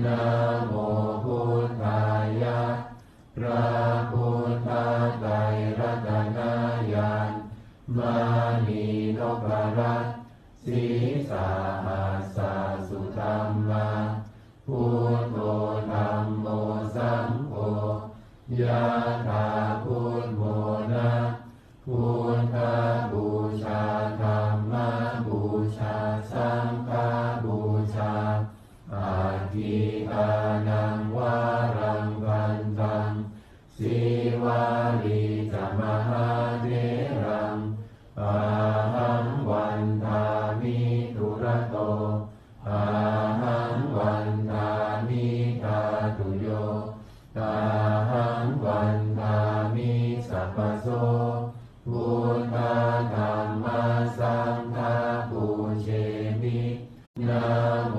นะโมพุทธายะพระพุทธไตรรัตนญาณมานีนพรัตสีสาหัสสะสุธรรมาพุทโธธรรมโมสังโฆยะถาพุทโมนะพุทธบูชาธรรมบูชาสังฆบูชา อาทิตานังวารังวันตังสิวาลีจมาเทรังาหังวันทามิทุระโตปาหังวันทามิทาตุโยตาหังวันทามิสัพพโสพุทธาธรรมสังฆาปูเชมินาโม